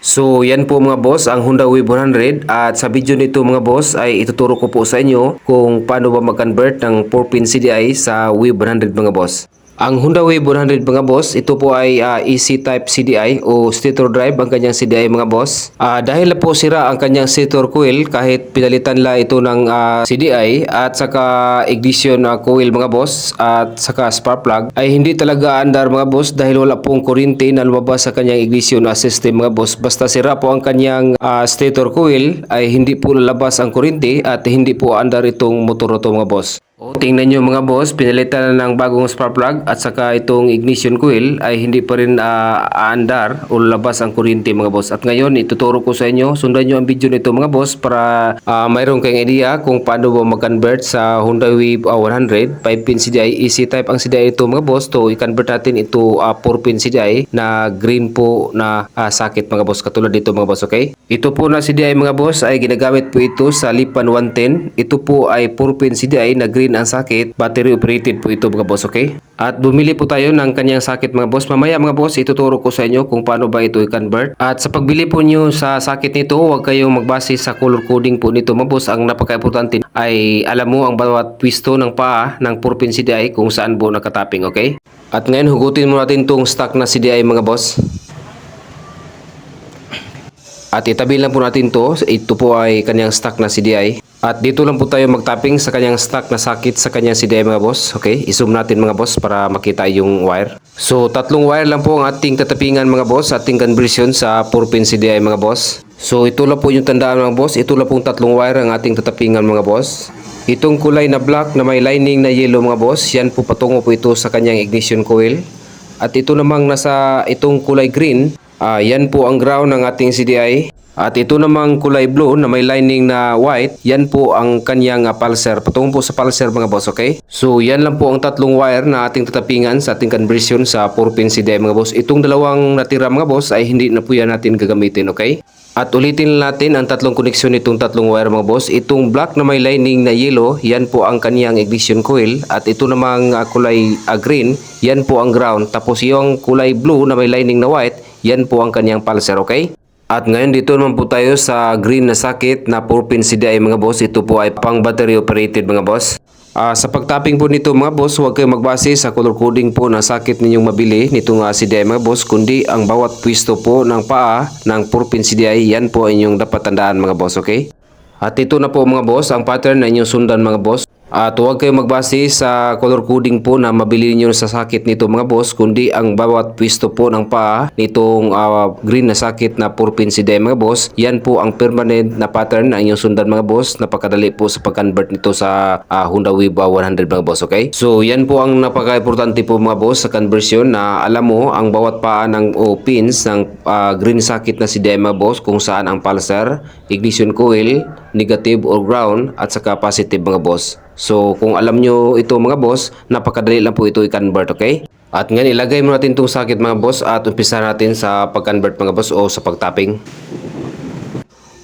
So yan po mga boss ang Honda Wave 100 at sa video nito mga boss ay ituturo ko po sa inyo kung paano ba mag-convert ng 4-pin CDI sa Wave 100 mga boss. Ang Honda Wave 100 mga boss, ito po ay ah, EC type CDI o stator drive ang kanyang CDI mga boss. Ah, dahil po sira ang kanyang stator coil kahit pinalitan la ito ng ah, CDI at saka ignition ah, coil mga boss at saka spark plug ay hindi talaga andar mga boss dahil wala pong kuryente na lumabas sa kanyang ignition ah, system mga boss. Basta sira po ang kanyang ah, stator coil ay hindi po lalabas ang kuryente at hindi po andar itong motor na to mga boss. O, tingnan nyo mga boss, pinalitan na ng bagong spark plug at saka itong ignition coil ay hindi pa rin ah, aandar o labas ang kuryente mga boss. At ngayon, ituturo ko sa inyo, sundan nyo ang video nito mga boss para ah, mayroon kayong idea kung paano ba mag-convert sa Honda Wave ah, 100 5-pin CDI, EC type ang CDI ito mga boss. To i-convert natin ito 4-pin CDI na green po na ah, socket mga boss. Katulad dito mga boss, okay? Ito po na CDI mga boss ay ginagamit po ito sa Lipan 110. Ito po ay 4-pin CDI na green ang sakit, battery operated po ito mga boss, okay? At bumili po tayo ng kanyang sakit mga boss. Mamaya mga boss, ituturo ko sa inyo kung paano ba ito i-convert. At sa pagbili po nyo sa sakit nito, huwag kayong magbase sa color coding po nito mga boss. Ang napaka-importante ay alam mo ang bawat twisto ng paa ng 4-pin CDI kung saan po nakatapping, okay? At ngayon, hugutin mo natin itong stock na CDI mga boss. At itabi lang po natin to. Ito po ay kanyang stock na CDI. At dito lang po tayo magtapping sa kanyang stock na sakit sa kanyang CDI mga boss. Okay, i-zoom natin mga boss para makita yung wire. So tatlong wire lang po ang ating tatapingan mga boss, ating conversion sa 4-pin CDI mga boss. So ito lang po yung tandaan mga boss, ito lang pong tatlong wire ang ating tatapingan mga boss. Itong kulay na black na may lining na yellow mga boss, yan po patungo po ito sa kanyang ignition coil. At ito namang nasa itong kulay green, ah, yan po ang ground ng ating CDI. At ito namang kulay blue na may lining na white, yan po ang kanyang uh, pulser. Patungo po sa pulser mga boss, okay? So yan lang po ang tatlong wire na ating tatapingan sa ating conversion sa 4-pin CDI mga boss. Itong dalawang natira mga boss ay hindi na po yan natin gagamitin, okay? At ulitin natin ang tatlong koneksyon nitong tatlong wire mga boss. Itong black na may lining na yellow, yan po ang kaniyang ignition coil. At ito namang uh, kulay uh, green, yan po ang ground. Tapos yung kulay blue na may lining na white, yan po ang kaniyang pulser, okay? At ngayon dito naman po tayo sa green na socket na 4-pin CDI mga boss. Ito po ay pang battery operated mga boss. Ah, sa pagtapping po nito mga boss, huwag kayong magbase sa color coding po na sakit ninyong mabili nitong uh, CDI mga boss, kundi ang bawat pwesto po ng paa ng 4-pin CDI, yan po inyong dapat tandaan mga boss, okay? At ito na po mga boss, ang pattern na inyong sundan mga boss. At huwag kayong magbase sa color coding po na mabili niyo sa sakit nito mga boss, kundi ang bawat pwesto po ng paa nitong ah, green na sakit na 4-pin CDI mga boss, yan po ang permanent na pattern na inyong sundan mga boss. Napakadali po sa pag-convert nito sa ah, Honda Wave ah, 100 mga boss, okay? So yan po ang napaka-importante po mga boss sa conversion na alam mo ang bawat paa ng o pins ng ah, green socket na CDI mga boss kung saan ang pulsar, ignition coil, negative or ground at saka positive mga boss. So kung alam nyo ito mga boss, napakadali lang po ito i-convert, okay? At ngayon ilagay mo natin itong sakit mga boss at umpisa natin sa pag-convert mga boss o sa pag-tapping.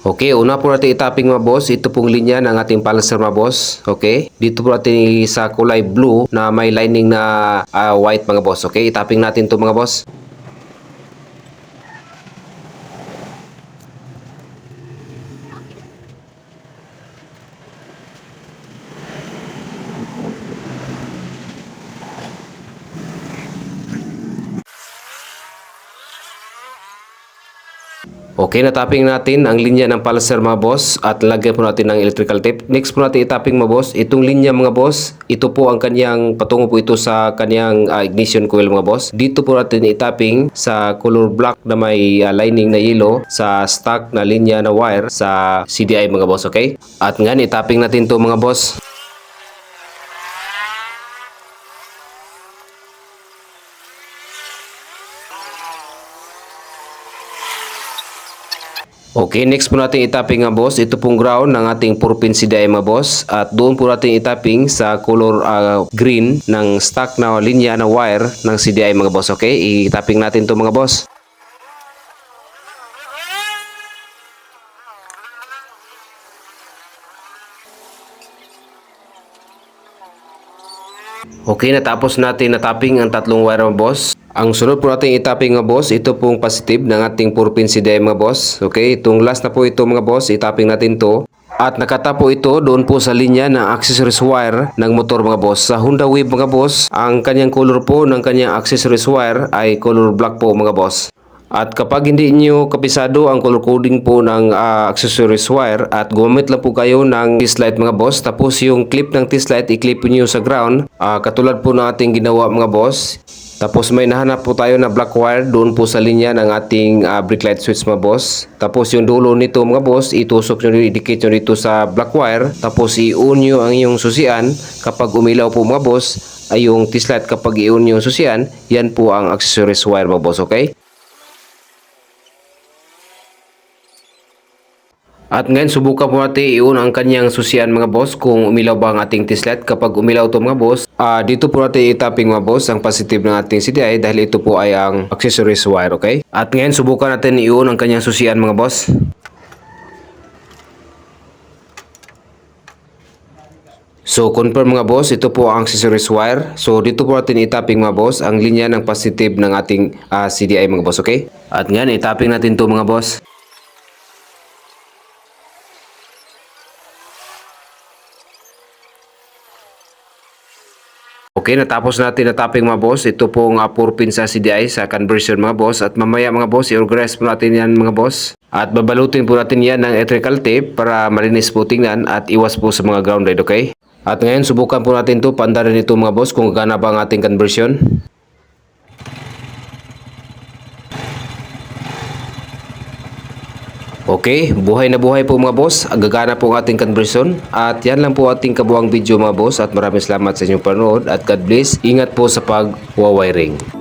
Okay, una po natin i-tapping mga boss. Ito pong linya ng ating pulsar mga boss. Okay, dito po natin sa kulay blue na may lining na ah, white mga boss. Okay, i-tapping natin to mga boss. Okay, na-tapping natin ang linya ng pulsar mga boss at lagyan po natin ng electrical tape. Next po natin i-tapping mga boss. Itong linya mga boss, ito po ang kanyang, patungo po ito sa kanyang ah, ignition coil mga boss. Dito po natin i-tapping sa color black na may ah, lining na yellow sa stock na linya na wire sa CDI mga boss, okay? At nga, i-tapping natin to mga boss. Okay, next po natin itapping nga boss. Ito pong ground ng ating 4-pin CDI mga boss. At doon po natin itapping sa color ah, green ng stock na linya na wire ng CDI mga boss. Okay, i-tapping natin to mga boss. Okay, natapos natin na tapping ang tatlong wire mga boss. Ang sunod po nating itaping mga boss, ito pong positive ng ating 4 pin CDI mga boss. Okay, itong last na po ito mga boss, itaping natin to. At nakatapo ito doon po sa linya ng accessories wire ng motor mga boss. Sa Honda Wave mga boss, ang kanyang color po ng kanyang accessories wire ay color black po mga boss. At kapag hindi nyo kapisado ang color coding po ng ah, accessories wire at gumamit lang po kayo ng T-slide mga boss tapos yung clip ng T-slide i-clip nyo sa ground ah, katulad po ng ating ginawa mga boss tapos may nahanap po tayo na black wire doon po sa linya ng ating ah, brake light switch mga boss. Tapos yung dulo nito mga boss, itusok nyo, idikit nyo dito sa black wire. Tapos i-on ang inyong susian. Kapag umilaw po mga boss, ay yung T-slide kapag i-on yung susian, yan po ang accessories wire mga boss, okay? At ngayon subukan po natin i-on ang kanyang susian mga boss kung umilaw ba ang ating T-slide. Kapag umilaw to mga boss, ah dito po natin itaping mga boss ang positive ng ating CDI dahil ito po ay ang accessories wire, okay? At ngayon subukan natin i-on ang kanyang susian mga boss. So confirm mga boss, ito po ang accessories wire. So dito po natin itaping mga boss ang linya ng positive ng ating ah, CDI mga boss, okay? At ngayon itaping natin to mga boss. Okay, natapos natin na tapping mga boss. Ito pong uh, 4 pin sa CDI sa conversion mga boss. At mamaya mga boss, i-organize po natin yan mga boss. At babalutin po natin yan ng electrical tape para malinis po tingnan at iwas po sa mga grounded, okay? At ngayon, subukan po natin to pandarin ito mga boss kung gana ba ang ating conversion. Okay, buhay na buhay po mga boss. Gagana po ang ating conversion. At yan lang po ating kabuang video mga boss. At maraming salamat sa inyong panood. At God bless. Ingat po sa pag-wiring.